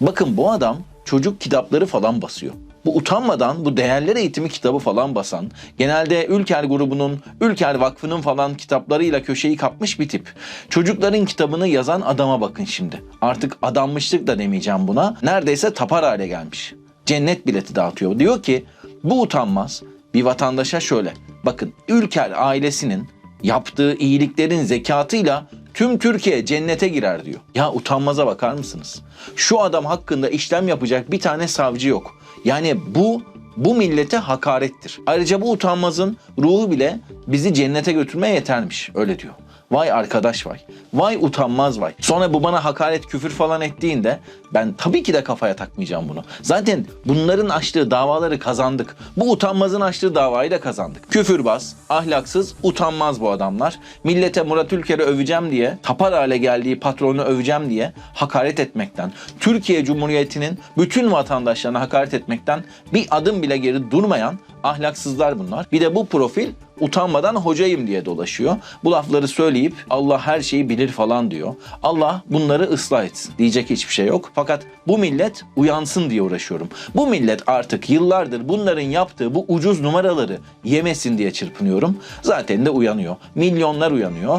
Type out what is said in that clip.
Bakın bu adam çocuk kitapları falan basıyor. Bu utanmadan bu değerler eğitimi kitabı falan basan, genelde Ülker grubunun, Ülker Vakfı'nın falan kitaplarıyla köşeyi kapmış bir tip. Çocukların kitabını yazan adama bakın şimdi. Artık adammışlık da demeyeceğim buna. Neredeyse tapar hale gelmiş. Cennet bileti dağıtıyor. Diyor ki bu utanmaz bir vatandaşa şöyle. Bakın Ülker ailesinin yaptığı iyiliklerin zekatıyla tüm Türkiye cennete girer diyor. Ya utanmaza bakar mısınız? Şu adam hakkında işlem yapacak bir tane savcı yok. Yani bu bu millete hakarettir. Ayrıca bu utanmazın ruhu bile bizi cennete götürmeye yetermiş. Öyle diyor. Vay arkadaş vay. Vay utanmaz vay. Sonra bu bana hakaret küfür falan ettiğinde ben tabii ki de kafaya takmayacağım bunu. Zaten bunların açtığı davaları kazandık. Bu utanmazın açtığı davayı da kazandık. Küfürbaz, ahlaksız, utanmaz bu adamlar. Millete Murat Ülker'i öveceğim diye, tapar hale geldiği patronu öveceğim diye hakaret etmekten, Türkiye Cumhuriyeti'nin bütün vatandaşlarına hakaret etmekten bir adım bile geri durmayan ahlaksızlar bunlar. Bir de bu profil utanmadan hocayım diye dolaşıyor. Bu lafları söyleyip Allah her şeyi bilir falan diyor. Allah bunları ıslah etsin. Diyecek hiçbir şey yok. Fakat bu millet uyansın diye uğraşıyorum. Bu millet artık yıllardır bunların yaptığı bu ucuz numaraları yemesin diye çırpınıyorum. Zaten de uyanıyor. Milyonlar uyanıyor.